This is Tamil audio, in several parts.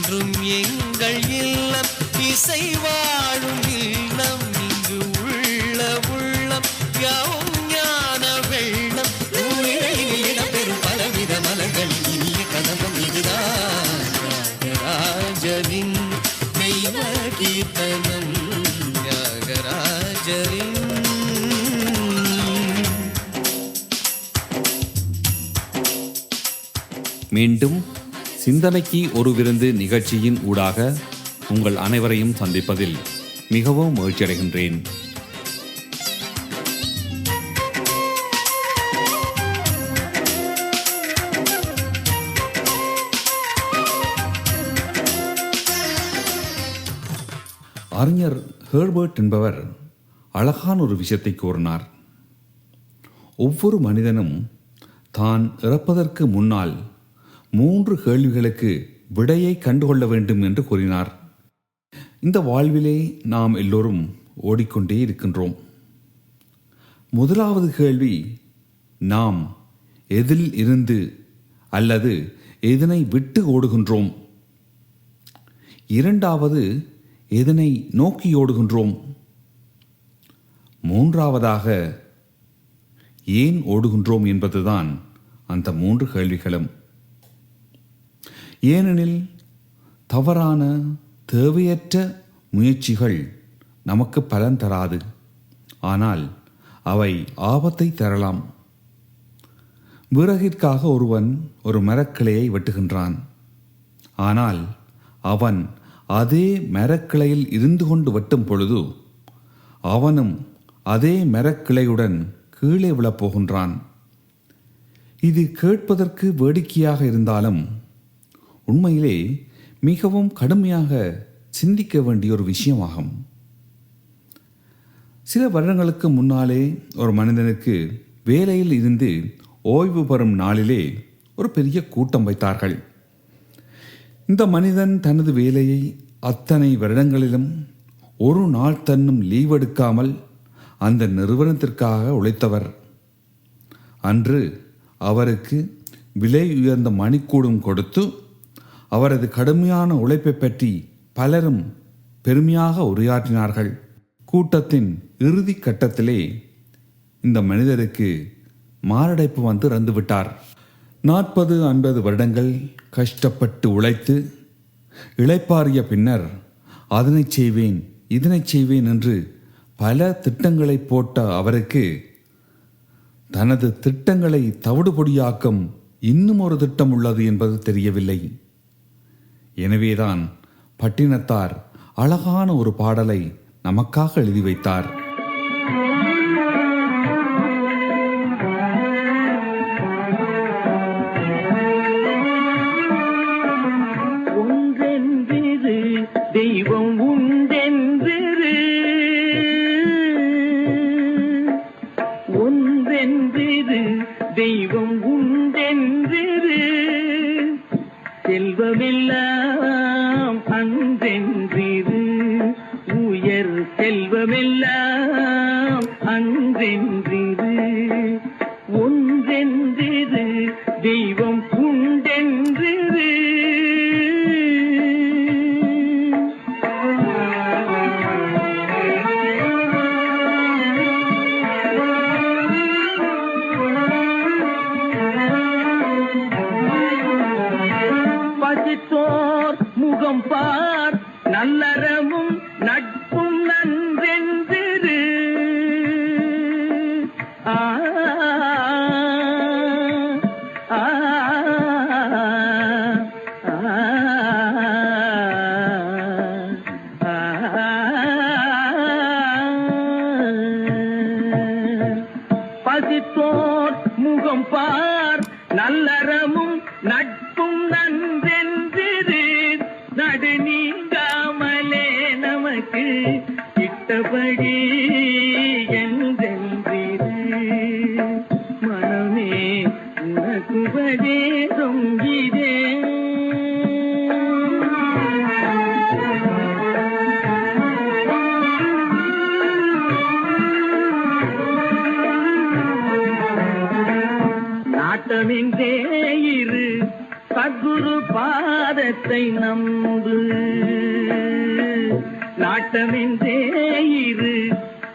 என்றும் எங்கள் இல்லம் இசை வாழும் இல்லம். இங்கு உள்ள உள்ளம் யாவும் ஞான வெள்ளம். இடம்பெறும் பலவித மலர்கள் இனிய கதகம் இதுதான். ராஜரின் தெய்வ கீர்த்தனம். தியாகராஜரின் மீண்டும் சிந்தனைக்கு ஒரு விருந்து நிகழ்ச்சியின் ஊடாக உங்கள் அனைவரையும் சந்திப்பதில் மிகவும் மகிழ்ச்சியடைகின்றேன். அறிஞர் ஹெர்பர்ட் என்பவர் அழகான ஒரு விஷயத்தை கூறினார். ஒவ்வொரு மனிதனும் தான் இறப்பதற்கு முன்னால் மூன்று கேள்விகளுக்கு விடையை கண்டுகொள்ள வேண்டும் என்று கூறினார். இந்த வாழ்விலே நாம் எல்லோரும் ஓடிக்கொண்டே இருக்கின்றோம். முதலாவது கேள்வி நாம் எதில் இருந்து அல்லது எதனை விட்டு ஓடுகின்றோம்? இரண்டாவது எதனை நோக்கி ஓடுகின்றோம்? மூன்றாவதாக ஏன் ஓடுகின்றோம் என்பதுதான் அந்த மூன்று கேள்விகளும். ஏனெனில் தவறான தேவையற்ற முயற்சிகள் நமக்கு பலன் தராது. ஆனால் அவை ஆபத்தை தரலாம். விறகிற்காக ஒருவன் ஒரு மரக்கிளையை வெட்டுகின்றான். ஆனால் அவன் அதே மரக்கிளையில் இருந்து கொண்டு வெட்டும் பொழுது அவனும் அதே மரக்கிளையுடன் கீழே விழப்போகின்றான் இது கேட்பதற்கு வேடிக்கையாக இருந்தாலும் உண்மையிலே மிகவும் கடுமையாக சிந்திக்க வேண்டிய ஒரு விஷயமாகும். சில வருடங்களுக்கு முன்னாலே ஒரு மனிதனுக்கு வேலையில் இருந்து ஓய்வு பெறும் நாளிலே ஒரு பெரிய கூட்டம் வைத்தார்கள். இந்த மனிதன் தனது வேலையை அத்தனை வருடங்களிலும் ஒரு நாள் தன்னும் லீவ் எடுக்காமல் அந்த நிறுவனத்திற்காக உழைத்தவர். அன்று அவருக்கு விலை உயர்ந்த மணிக்கூடும் கொடுத்து அவரது கடுமையான உழைப்பை பற்றி பலரும் பெருமையாக உரையாற்றினார்கள். கூட்டத்தின் இறுதி கட்டத்திலே இந்த மனிதருக்கு மாரடைப்பு வந்து இறந்துவிட்டார் நாற்பது ஐம்பது வருடங்கள் கஷ்டப்பட்டு உழைத்து இளைப்பாறிய பின்னர் அதனை செய்வேன் இதனை செய்வேன் என்று பல திட்டங்களை போட்ட அவருக்கு தனது திட்டங்களை தவிடுபொடியாக்கும் இன்னும் ஒரு திட்டம் உள்ளது என்பது தெரியவில்லை. எனவேதான் பட்டினத்தார் அழகான ஒரு பாடலை நமக்காக எழுதி வைத்தார். செல்வமெல்லாம் அன்றின்றி சத்குரு பாதத்தை நம்பு. நாட்டமின்றே இரு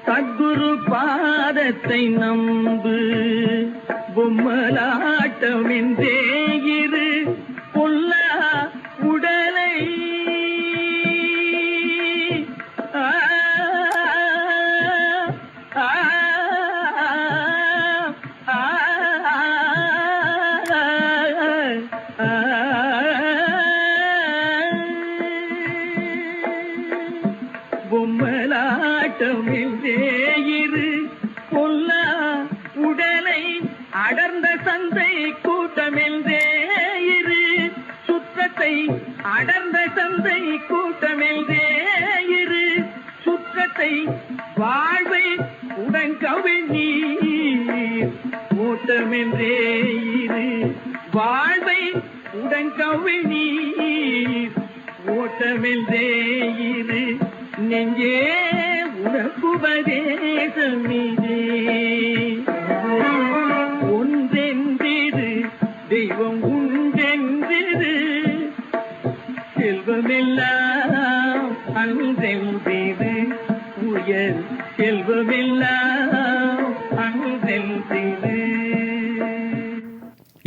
சத்குரு பாதத்தை நம்பு. பொம்மலாட்டமின்றே இரு அடர்ந்த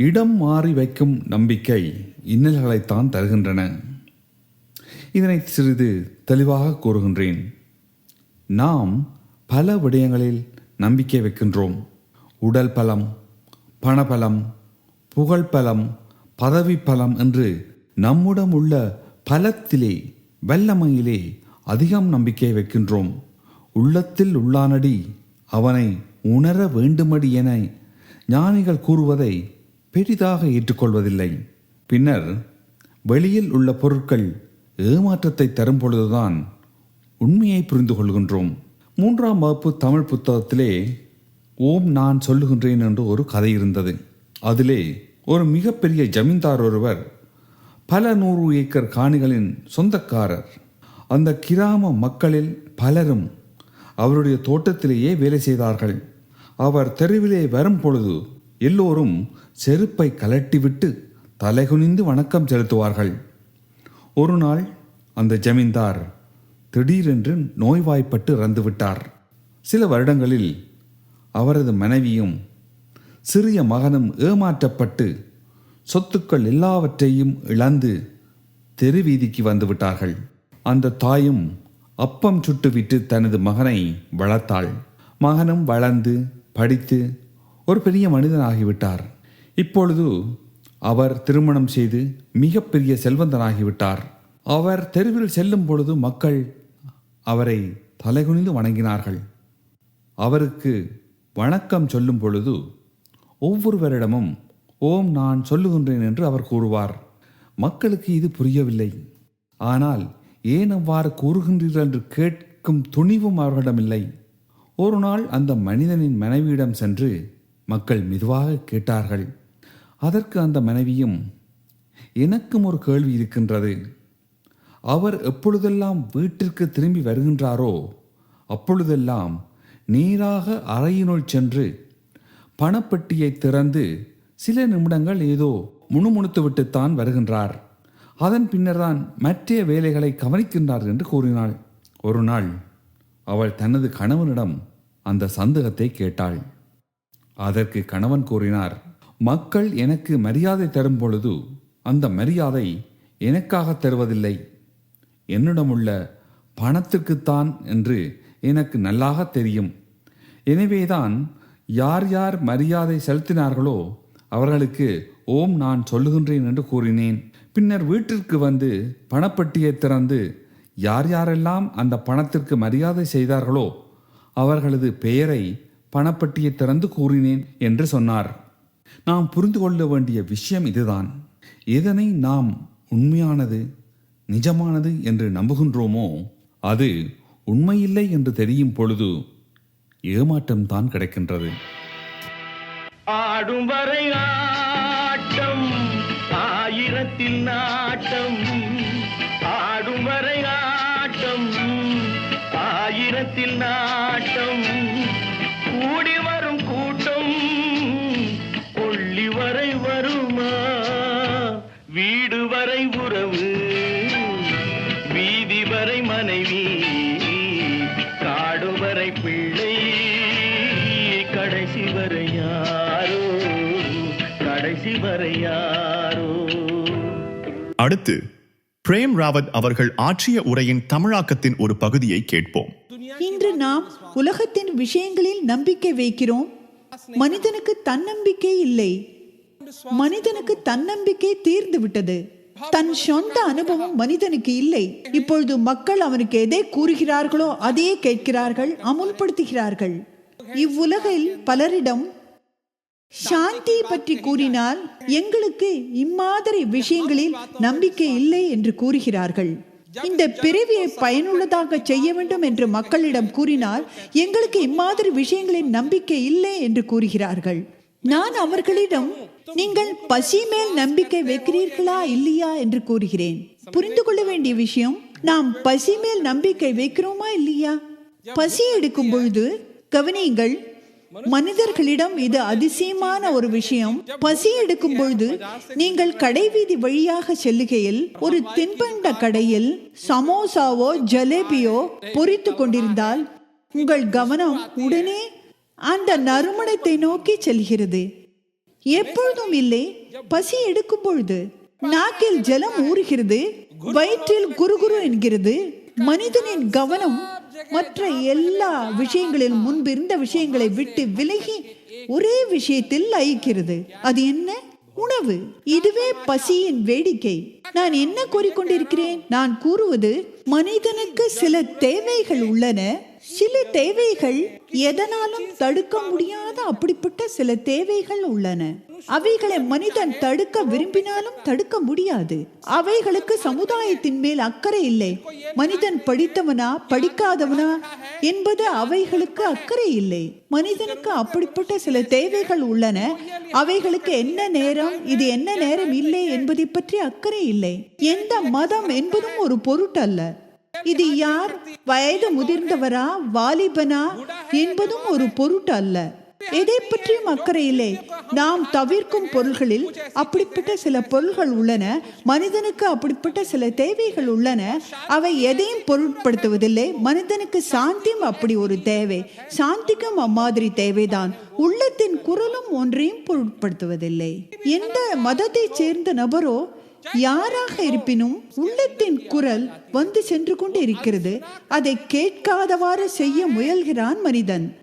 இடம் மாறி வைக்கும் நம்பிக்கை இன்னல்களைத்தான் தருகின்றன. இதனை சிறிது தெளிவாக கூறுகின்றேன். நாம் பல விடயங்களில் நம்பிக்கை வைக்கின்றோம். உடல் பலம் பணபலம் புகழ் பலம் பதவி பலம் என்று நம்முடம் உள்ள பலத்திலே வல்லமையிலே அதிகம் நம்பிக்கை வைக்கின்றோம். உள்ளத்தில் உள்ளானடி அவனை உணர வேண்டுமடி என ஞானிகள் கூறுவதை பெரிதாக ஏற்றுக்கொள்வதில்லை. பின்னர் வெளியில் உள்ள பொருட்கள் ஏமாற்றத்தை தரும் பொழுதுதான் உண்மையை புரிந்து கொள்கின்றோம் மூன்றாம் வகுப்பு தமிழ் புத்தகத்திலே ஓம் நான் சொல்லுகின்றேன் என்று ஒரு கதை இருந்தது. அதிலே ஒரு மிகப்பெரிய ஜமீன்தார் ஒருவர் பல நூறு ஏக்கர் காணிகளின் சொந்தக்காரர் அந்த கிராம மக்களில் பலரும் அவருடைய தோட்டத்திலேயே வேலை செய்தார்கள். அவர் தெருவிலே வரும் பொழுது எல்லோரும் செருப்பை கலட்டிவிட்டு தலைகுனிந்து வணக்கம் செலுத்துவார்கள். ஒரு நாள் அந்த ஜமீன்தார் திடீரென்று நோய்வாய்ப்பட்டு இறந்துவிட்டார் சில வருடங்களில் அவரது மனைவியும் சிறிய மகனும் ஏமாற்றப்பட்டு சொத்துக்கள் எல்லாவற்றையும் இழந்து தெருவீதிக்கு வந்துவிட்டார்கள் அந்த தாயும் அப்பம் சுட்டுவிட்டு தனது மகனை வளர்த்தாள். மகனும் வளர்ந்து படித்து ஒரு பெரிய மனிதனாகிவிட்டார். இப்பொழுது அவர் திருமணம் செய்து மிகப்பெரிய செல்வந்தனாகிவிட்டார். அவர் தெருவில் செல்லும் பொழுது மக்கள் அவரை தலைகுனிந்து வணங்கினார்கள். அவருக்கு வணக்கம் சொல்லும் பொழுது ஒவ்வொருவரிடமும் ஓம் நான் சொல்லுகின்றேன் என்று அவர் கூறுவார். மக்களுக்கு இது புரியவில்லை. ஆனால் ஏன் அவ்வாறு கூறுகின்றீர்கள் என்று கேட்கும் துணிவும் அவர்களிடமில்லை. ஒரு நாள் அந்த மனிதனின் மனைவியிடம் சென்று மக்கள் மெதுவாக கேட்டார்கள். அதற்கு அந்த மனைவியும் எனக்கும் ஒரு கேள்வி இருக்கின்றது. அவர் எப்பொழுதெல்லாம் வீட்டிற்கு திரும்பி வருகின்றாரோ அப்பொழுதெல்லாம் நீராக அறையினுள் சென்று பணப்பெட்டியை திறந்து சில நிமிடங்கள் ஏதோ முணுமுணுத்துவிட்டுத்தான் வருகின்றார். அதன் பின்னர்தான் மற்ற வேலைகளை கவனிக்கின்றார் என்று கூறினாள். ஒரு நாள் அவள் தனது கணவனிடம் அந்த சந்தேகத்தை கேட்டாள். அதற்கு கணவன் கூறினார் மக்கள் எனக்கு மரியாதை தரும் பொழுது அந்த மரியாதை எனக்காக தருவதில்லை. என்னிடமுள்ள பணத்திற்குத்தான் என்று எனக்கு நல்லாக தெரியும். எனவேதான் யார் யார் மரியாதை செலுத்தினார்களோ அவர்களுக்கு ஓம் நான் சொல்லுகின்றேன் என்று கூறினேன். பின்னர் வீட்டிற்கு வந்து பணப்பட்டியை திறந்து யார் யாரெல்லாம் அந்த பணத்திற்கு மரியாதை செய்தார்களோ அவர்களது பெயரை பணப்பட்டியை திறந்து கூறினேன் என்று சொன்னார். நாம் புரிந்து கொள்ள வேண்டிய விஷயம் இதுதான். எதனை நாம் உண்மையானது நிஜமானது என்று நம்புகின்றோமோ அது உண்மையில்லை என்று தெரியும் பொழுது ஏமாற்றம் தான் கிடைக்கின்றது. ஆடும் வரை ஆட்டம் ஆயிரத்தில் நாட்டம். ஆடும் வரை ஆட்டம் ஆயிரத்தில் நாட்டம். யாரோ? அடுத்து பிரேம் ராவத் அவர்கள் ஆற்றிய உரையின் தமிழாக்கத்தின் ஒரு பகுதியை கேட்போம். இன்று நாம் உலகத்தின் விஷயங்களில் நம்பிக்கை வைக்கிறோம். மனிதனுக்கு தன்னம்பிக்கை இல்லை. மனிதனுக்கு தன்னம்பிக்கை தீர்ந்து விட்டது. தன் சொந்த அனுபவம் மனிதனுக்கு இல்லை. இப்பொழுது மக்கள் அவனுக்கு எதை கூறுகிறார்களோ அதையே கேட்கிறார்கள் அமுல்படுத்துகிறார்கள். இவ்வுலகில் பலரிடம் சாந்தி பற்றி கூறினால் எங்களுக்கு இம்மாதிரி விஷயங்களில் நம்பிக்கை இல்லை என்று கூறுகிறார்கள். இந்த பிறவியை பயனுள்ளதாக செய்ய வேண்டும் என்று மக்களிடம் கூறினால் எங்களுக்கு இம்மாதிரி விஷயங்களில் நம்பிக்கை இல்லை என்று கூறுகிறார்கள். நான் அவர்களிடம் நீங்கள் பசி மேல் நம்பிக்கை வைக்கிறீர்களா இல்லையா? என்று கூறுகிறேன். புரிந்து கொள்ள வேண்டிய விஷயம் நாம் பசி மேல் நம்பிக்கை வைக்கிறோமா இல்லையா? பசி எடுக்கும் பொழுது கவனியுங்கள் மனிதர்களிடம் இது அதிசயமான ஒரு விஷயம். பசி எடுக்கும் பொழுது நீங்கள் கடைவீதி வழியாக செல்லுகையில் ஒரு தின்பண்ட கடையில் சமோசாவோ ஜலேபியோ பொறித்து கொண்டிருந்தால் உங்கள் கவனம் உடனே அந்த நறுமணத்தை நோக்கி செல்கிறது. எப்பொழுதும் இல்லை பசி எடுக்கும் பொழுது நாக்கில் ஜலம் ஊறுகிறது வயிற்றில் குறுகுறு என்கிறது. மனிதனின் கவனம் மற்ற எல்லா விஷயங்களிலும் முன்பு இருந்த விஷயங்களை விட்டு விலகி ஒரே விஷயத்தில் லயிக்கிறது. அது என்ன? உணவு. இதுவே பசியின் வேடிக்கை. நான் என்ன கூறிக்கொண்டிருக்கிறேன் நான் கூறுவது மனிதனுக்கு சில தேவைகள் உள்ளன. சில தேவைகள் எதனாலும் தடுக்க முடியாத அப்படிப்பட்ட சில தேவைகள் உள்ளன. அவைகளை மனிதன் தடுக்க விரும்பினாலும் தடுக்க முடியாது. அவைகளுக்கு சமுதாயத்தின் மேல் அக்கறை இல்லை. மனிதன் படித்தவனா படிக்காதவனா என்பது அவைகளுக்கு அக்கறை இல்லை. மனிதனுக்கு அப்படிப்பட்ட சில தேவைகள் உள்ளன. அவைகளுக்கு என்ன நேரம் இது என்ன நேரம் இல்லை என்பதை பற்றி அக்கறை இல்லை. எந்த மதம் என்பதும் ஒரு பொருட்டல்ல. இது யார்? வயது முதிர்ந்தவரா? வாலிபனா? என்பதும் ஒரு பொருட்டு அல்ல எதை பற்றியும் அக்கறை இல்லை நாம் தவிர்க்கும் பொருள்களில் அப்படிப்பட்ட சில பொருள்கள் உள்ளன. மனிதனுக்கு அப்படிப்பட்ட சில தேவைகள் உள்ளன. அவை எதையும் பொருட்படுத்துவதில்லை. மனிதனுக்கு சாந்தியும் அப்படி ஒரு தேவை. சாந்திக்கும் அம்மாதிரி தேவைதான். உள்ளத்தின் குரலும் ஒன்றையும் பொருட்படுத்துவதில்லை. எந்த மதத்தைச் சேர்ந்த நபரோ யாராக இருப்பினும் உள்ளத்தின் குரல் வந்து சென்று கொண்டு இருக்கிறது அதை கேட்காதவாறு செய்ய முயல்கிறான் மனிதன்.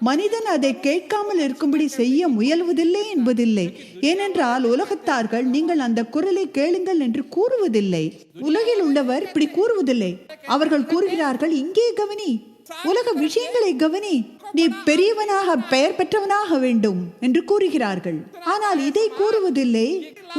மனிதன் அதை கேட்காமல் இருக்கும்படி செய்ய முயல்வதில்லை என்பதில்லை. ஏனென்றால் உலகத்தார்கள் நீங்கள் அந்த குரலை கேளுங்கள் என்று கூறுவதில்லை. உலகில் உள்ளவர் இப்படி கூறுவதில்லை. அவர்கள் கூறுகிறார்கள் இங்கே கவனி. உலக விஷயங்களை கவனி. நீ பெரியவனாக பெயர் பெற்றவனாக வேண்டும் என்று கூறுகிறார்கள். ஆனால் இதை கூறுவதில்லை.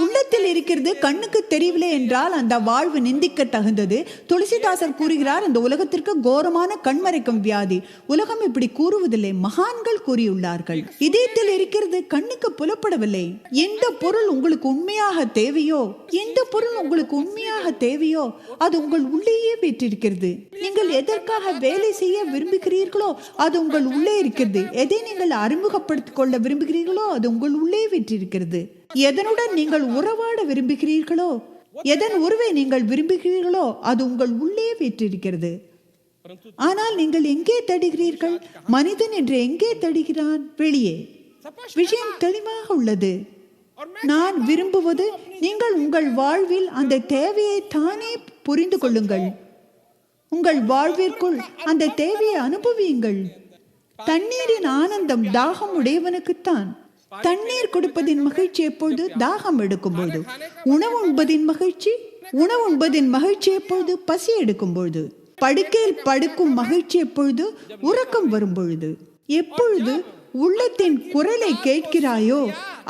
உள்ளத்தில் இருக்கிறது கண்ணுக்கு தெரியவில்லை என்றால் அந்த வாழ்வு நிந்திக்க தகுந்தது. துளசிதாசர் கூறுகிறார் அந்த உலகத்திற்கு கோரமான கண்மறைக்கும் வியாதி. உலகம் இப்படி கூறுவதில்லை மகான்கள் கூறியுள்ளார்கள். இதயத்தில் இருக்கிறது கண்ணுக்கு புலப்படவில்லை. எந்த பொருள் உங்களுக்கு உண்மையாக தேவையோ எந்த பொருள் உங்களுக்கு உண்மையாக தேவையோ அது உங்கள் உள்ளேயே பெற்றிருக்கிறது நீங்கள் எதற்காக வேலை செய்ய விரும்புகிறீர்களோ அது உங்கள் உள்ளே இருக்கிறது. எதை நீங்கள் அறிமுகப்படுத்திக் கொள்ள விரும்புகிறீர்களோ அது உங்கள் உள்ளே விற்றிருக்கிறது எதனுடன் நீங்கள் உறவாட விரும்புகிறீர்களோ எதன் உறவை நீங்கள் விரும்புகிறீர்களோ அது உங்கள் உள்ளே விற்றிருக்கிறது ஆனால் நீங்கள் எங்கே தடுகிறீர்கள்? மனிதன் என்று எங்கே தடுகிறான்? வெளியே. விஷயம் தெளிவாக உள்ளது. நான் விரும்புவது நீங்கள் உங்கள் வாழ்வில் அந்த தேவையை தானே புரிந்து கொள்ளுங்கள். உங்கள் வாழ்விற்குள் அந்த தேவையை அனுபவியுங்கள். தண்ணீரின் ஆனந்தம் தாகம் உடையவனுக்குத்தான் தண்ணீர் கொடுப்பதின் மகிழ்ச்சி எப்பொழுது? தாகம் எடுக்கும் பொழுது உணவு உண்பதின் மகிழ்ச்சி? உணவு உண்பதின் மகிழ்ச்சி எப்பொழுது? பசி எடுக்கும் பொழுது படுக்கையில் படுக்கும் மகிழ்ச்சி எப்பொழுது? உறக்கம் வரும் பொழுது எப்பொழுது உள்ளத்தின் குரலை கேட்கிறாயோ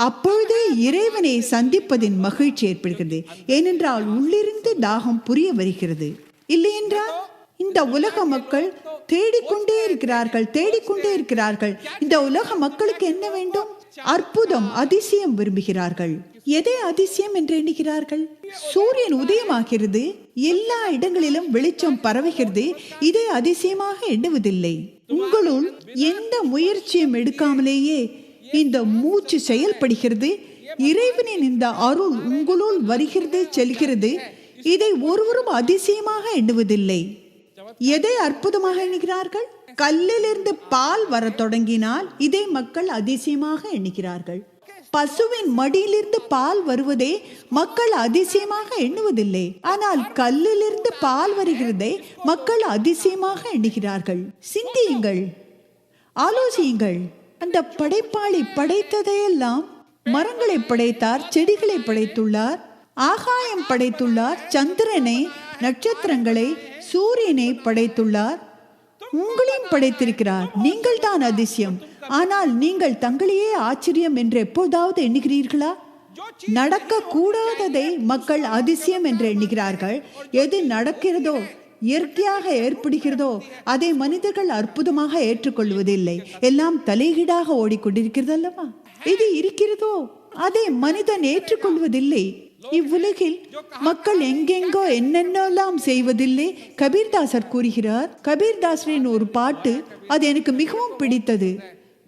அப்பொழுதே இறைவனை சந்திப்பதின் மகிழ்ச்சி ஏற்படுகிறது. ஏனென்றால் உள்ளிருந்து தாகம் புரிய வருகிறது. இல்லையென்றால் இந்த உலக மக்கள் தேடிக்கொண்டே இருக்கிறார்கள் தேடிக்கொண்டே இருக்கிறார்கள். இந்த உலக மக்களுக்கு என்ன வேண்டும்? அற்புதம் அதிசயம் விரும்புகிறார்கள். எதை அதிசயம் என்று எண்ணுகிறார்கள்? சூரியன் உதயமாகிறது எல்லா இடங்களிலும் வெளிச்சம் பரவுகிறது இதை அதிசயமாக எண்ணுவதில்லை. உங்களுள் எந்த முயற்சியும் எடுக்காமலேயே இந்த மூச்சு செயல்படுகிறது இறைவனின் இந்த அருள் உங்களுள் வருகிறது செல்கிறது இதை ஒருவரும் அதிசயமாக எண்ணுவதில்லை. எதை அற்புதமாக எண்ணுகிறார்கள்? கல்லிலிருந்து பால் வரத் தொடங்கினால் இதை மக்கள் அதிசயமாக எண்ணுகிறார்கள். பசுவின் மடியிலிருந்து பால் வருவதே மக்கள் அதிசயமாக எண்ணுவதில்லை. ஆனால் கல்லிலிருந்து பால் வருகிறதை மக்கள் அதிசயமாக எண்ணுகிறார்கள். சிந்தியுங்கள். ஆலோசியுங்கள். அந்த படைப்பாளி படைத்ததையெல்லாம் மரங்களை படைத்தார் செடிகளை படைத்துள்ளார் ஆகாயம் படைத்துள்ளார் சந்திரனை நட்சத்திரங்களை சூரியனை படைத்துள்ளார். உங்களையும் படைத்திருக்கிறார். நீங்கள் தான் அதிசயம். ஆனால் நீங்கள் தங்களையே ஆச்சரியம் என்று எப்போதாவது எண்ணுகிறீர்களா? நடக்க கூடாததை மக்கள் அதிசயம் என்று எண்ணுகிறார்கள். எது நடக்கிறதோ இயற்கையாக ஏற்படுகிறதோ அதை மனிதர்கள் அற்புதமாக ஏற்றுக்கொள்வதில்லை. எல்லாம் தலைகீடாக ஓடிக்கொண்டிருக்கிறது அல்லவா இது இருக்கிறதோ? அதை மனிதன் ஏற்றுக்கொள்வதில்லை. இவ்வுலகில் மக்கள் எங்கெங்கோ என்னென்னலாம் செய்வதில்லை. கபீர்தாசர் கூறுகிறார் கபீர்தாசரின் ஒரு பாட்டு அது எனக்கு மிகவும் பிடித்தது.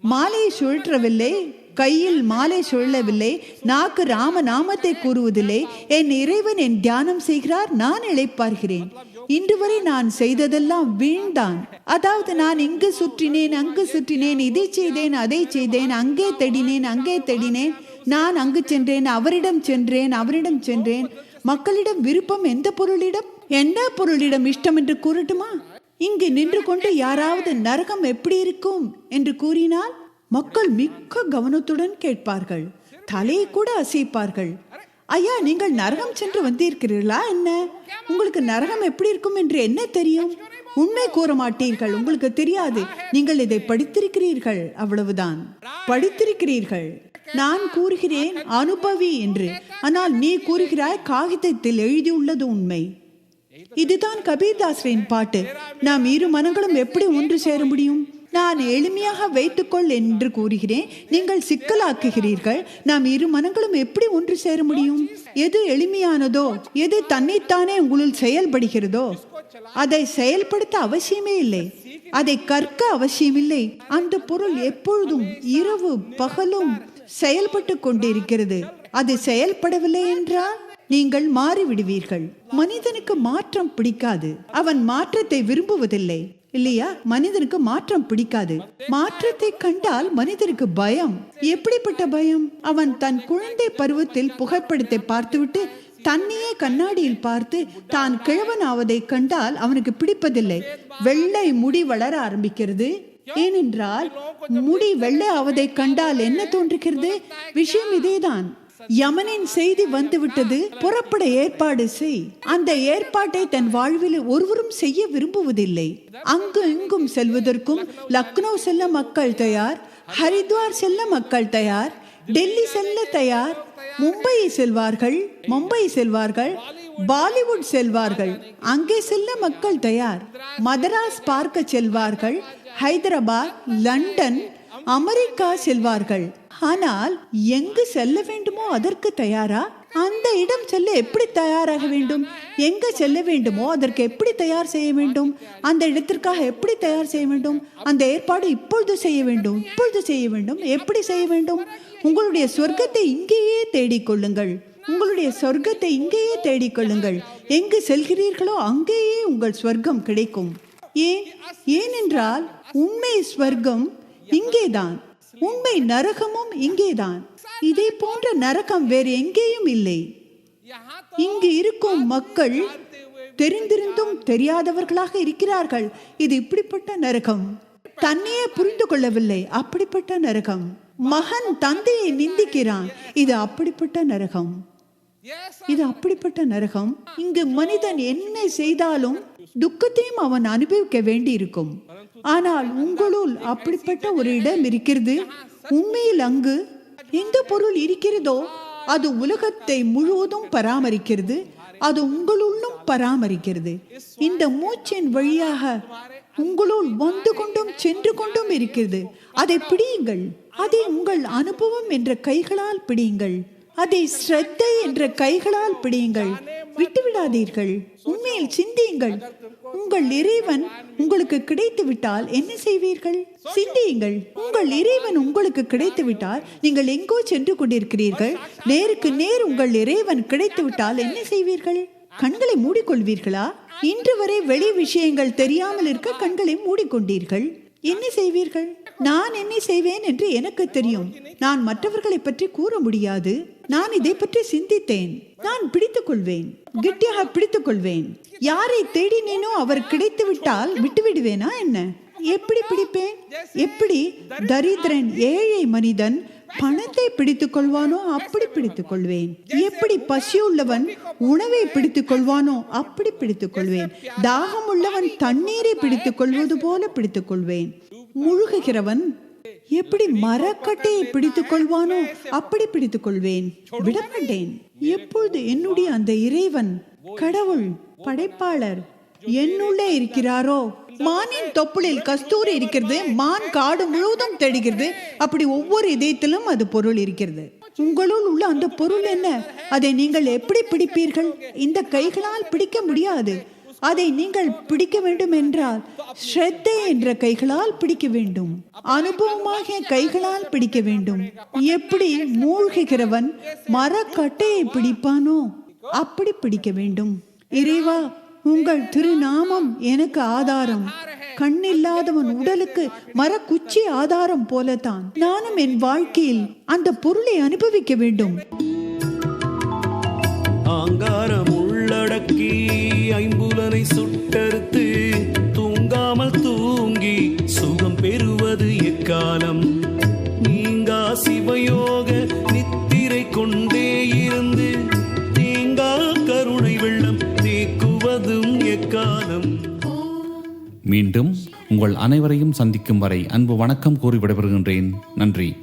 மாலையை சுழற்றவில்லை கையில் மாலை சுழலவில்லை நாக்கு ராம நாமத்தை கூறுவதில்லை. என் இறைவன் என் தியானம் செய்கிறார் நான் இளைப்பார்கிறேன் இன்று வரை நான் செய்ததெல்லாம் வீண்தான். அதாவது நான் இங்கு சுற்றினேன் அங்கு சுற்றினேன் இதை செய்தேன் அதை செய்தேன் அங்கே தேடினேன் அங்கே தேடினேன். நான் அங்கு சென்றேன் அவரிடம் சென்றேன் அவரிடம் சென்றேன். மக்களிடம் விருப்பம் எந்த பொருளிடம்? என்ன பொருளிடம் இஷ்டம் என்று கூறட்டுமா? இங்கு நின்று கொண்டு யாராவது நரகம் எப்படி இருக்கும் என்று கூறினால் மக்கள் மிக்க கவனத்துடன் கேட்பார்கள் தலையை கூட அசைப்பார்கள். ஐயா நீங்கள் நரகம் சென்று வந்திருக்கிறீர்களா என்ன? உங்களுக்கு நரகம் எப்படி இருக்கும் என்று என்ன தெரியும்? உண்மை கூற மாட்டீர்கள் உங்களுக்கு தெரியாது. நீங்கள் இதை படித்திருக்கிறீர்கள் அவ்வளவுதான். படித்திருக்கிறீர்கள். நான் கூறுகிறேன் அனுபவி என்று. ஆனால் நீ கூறுகிறாய் காகிதத்தில் எழுதியுள்ளது உண்மை. இதுதான் கபீர்தாசரின் பாட்டு. நாம் இரு மனங்களும் எப்படி ஒன்று சேர முடியும்? நான் எளிமையாக வைத்துக்கொள் என்று கூறுகிறேன். நீங்கள் சிக்கலாக்குகிறீர்கள். நாம் இரு மனங்களும் எப்படி ஒன்று சேர முடியும்? எது எளிமையானதோ எது தன்னைத்தானே உங்களுள் செயல்படுகிறதோ அதை செயல்படுத்த அவசியமே இல்லை. அதை கற்க அவசியமில்லை. அந்த பொருள் எப்பொழுதும் இரவு பகலும் செயல்பட்டு கொண்டிருக்கிறது. அது செயல்படவில்லை என்றால் நீங்கள் மாறிவிடுவீர்கள். மனிதனுக்கு மாற்றம் பிடிக்காது. அவன் மாற்றத்தை விரும்புவதில்லை. இல்லையா? மனிதனுக்கு மாற்றம் பிடிக்காது. மாற்றத்தை கண்டால் மனிதனுக்கு பயம். எப்படிப்பட்ட பயம்? அவன் தன் குழந்தை பருவத்தில் புகைப்படத்தை பார்த்துவிட்டு தன்னையே கண்ணாடியில் பார்த்து தான் கிழவன் ஆவதை கண்டால் அவனுக்கு பிடிப்பதில்லை. வெள்ளை முடி வளர ஆரம்பிக்கிறது. ஏனென்றால் முடி வெள்ளை ஆவதை கண்டால் என்ன தோன்றுகிறது? விஷயம் இதேதான். யமனின் செய்தி வந்துவிட்டது. புறப்பட ஏற்பாடு செய். அந்த ஏற்பாட்டை தன் வாழ்வில் ஒருவரும் செய்ய விரும்புவதில்லை. அங்கு இங்கும் செல்வதற்கும் லக்னோ செல்ல மக்கள் தயார் ஹரித்வார் செல்ல மக்கள் தயார் டெல்லி செல்ல தயார். மும்பை செல்வார்கள் மும்பை செல்வார்கள் பாலிவுட் செல்வார்கள். அங்கே செல்ல மக்கள் தயார். மதராஸ் பார்க்க செல்வார்கள் ஹைதராபாத் லண்டன் அமெரிக்கா செல்வார்கள். ஆனால் எங்கு செல்ல வேண்டுமோ அதற்கு தயாரா? அந்த இடம் செல்ல எப்படி தயாராக வேண்டும்? எங்கே செல்ல வேண்டுமோ அதற்கு எப்படி தயார் செய்ய வேண்டும்? அந்த இடத்திற்காக எப்படி தயார் செய்ய வேண்டும்? அந்த ஏற்பாடு இப்பொழுது செய்ய வேண்டும் இப்பொழுது செய்ய வேண்டும் எப்படி செய்ய வேண்டும்? உங்களுடைய சொர்க்கத்தை இங்கேயே தேடிக்கொள்ளுங்கள். உங்களுடைய சொர்க்கத்தை இங்கேயே தேடிக்கொள்ளுங்கள். எங்கு செல்கிறீர்களோ அங்கேயே உங்கள் சொர்க்கம் கிடைக்கும். ஏன் ஏனென்றால் உண்மை ஸ்வர்க்கம் இங்கேதான். உண்மை நரகமும் இங்கேதான். இதை போன்ற நரகம் வேறு எங்கேயும் இல்லை. இங்கு இருக்கும் மக்கள் தெரிந்திருந்தும் தெரியாதவர்களாக இருக்கிறார்கள். இது இப்படிப்பட்ட நரகம். தன்னையே புரிந்து கொள்ளவில்லை. அப்படிப்பட்ட நரகம். மகன் தந்தையை நிந்திக்கிறான். இது அப்படிப்பட்ட நரகம். இது அப்படிப்பட்ட நரகம். இங்கு மனிதன் என்ன செய்தாலும் துக்கத்தையும் அவன் அனுபவிக்க வேண்டி இருக்கும் ஆனால் உங்களுள் அப்படிப்பட்ட ஒரு இடம் இருக்கிறது. உண்மையில் அங்கு எந்த பொருள் இருக்கிறதோ அது உலகத்தை முழுவதும் பராமரிக்கிறது அது உங்களுள்ளும் பராமரிக்கிறது. இந்த மூச்சின் வழியாக உங்களுள் வந்து கொண்டும் சென்று கொண்டும் இருக்கிறது. அதை பிடியுங்கள். அதை உங்கள் அனுபவம் என்ற கைகளால் பிடியுங்கள். அதை ஸ்ரத்தை என்ற கைகளால் பிடியுங்கள். விட்டுவிடாதீர்கள். உண்மையில் சிந்தியுங்கள். உங்கள் இறைவன் உங்களுக்கு கிடைத்து விட்டால் என்ன செய்வீர்கள்? சிந்தியுங்கள். உங்கள் இறைவன் உங்களுக்கு கிடைத்து விட்டால் நீங்கள் எங்கோ சென்று கொண்டிருக்கிறீர்கள். நேருக்கு நேர் உங்கள் இறைவன் கிடைத்து விட்டால் என்ன செய்வீர்கள்? கண்களை மூடிக்கொள்வீர்களா? இன்று வரை வெளி விஷயங்கள் தெரியாமல் இருக்க கண்களை மூடிக்கொண்டீர்கள். என்ன செய்வீர்கள்? நான் என்ன செய்வேன் என்று எனக்கு தெரியும். நான் மற்றவர்களை பற்றி கூற முடியாது. நான் இதை பற்றி சிந்தித்தேன். நான் பிடித்துக் கொள்வேன் கெட்டியாக பிடித்துக் கொள்வேன் யாரை தேடினேனோ அவர் கிடைத்து விட்டால் விட்டு விடுவேனா என்ன? எப்படி பிடிப்பேன்? எப்படி? தரித்திரன் ஏழை மனிதன் பணத்தை பிடித்துக் கொள்வானோ அப்படி பிடித்துக் கொள்வேன் எப்படி பசி உள்ளவன் உணவை பிடித்துக் கொள்வானோ அப்படி பிடித்துக் கொள்வேன் தாகம் உள்ளவன் தண்ணீரை பிடித்துக் கொள்வது போல பிடித்துக் கொள்வேன் முழுகுகிறவன் எப்படி மரக்கட்டையை பிடித்துக் கொள்வானோ அப்படி பிடித்துக் கொள்வேன் விடமாட்டேன். எப்பொழுது என்னுடைய அந்த இறைவன் கடவுள் படைப்பாளர் என்னுள்ளே இருக்கிறாரோ மானின் தொப்புளில் கஸ்தூரி இருக்கிறது மான் காடு முழுவதும் தெடுகிறது. அப்படி ஒவ்வொரு இதயத்திலும் அது பொருள் இருக்கிறது. உங்களுள் உள்ள அந்த பொருள் என்ன? அதை நீங்கள் எப்படி பிடிப்பீர்கள்? இந்த கைகளால் பிடிக்க முடியாது. அதை நீங்கள் பிடிக்க வேண்டும் என்றால் ஸ்ரத்தை என்ற கைகளால் பிடிக்க வேண்டும். அனுபவமாக கைகளால் பிடிக்க வேண்டும். எப்படி மூழ்குகிறவன் மரக்கட்டையை பிடிப்பானோ அப்படி பிடிக்க வேண்டும். இறைவா உங்கள் திருநாமம் எனக்கு ஆதாரம். கண்ணில்லாதவன் உடலுக்கு மரக்குச்சி ஆதாரம் போலத்தான். நானும் என் வாழ்க்கையில் அந்த பொருளை அனுபவிக்க வேண்டும். ஆங்காரம் உள்ளடக்கி ஐம்புலனை சுட்டறுத்து தூங்காமல் தூங்கி சுகம் பெறுவது எக்காலம்? நீங்கா சிவயோக மீண்டும் உங்கள் அனைவரையும் சந்திக்கும் வரை அன்பு வணக்கம் கூறி விடைபெறுகின்றேன். நன்றி.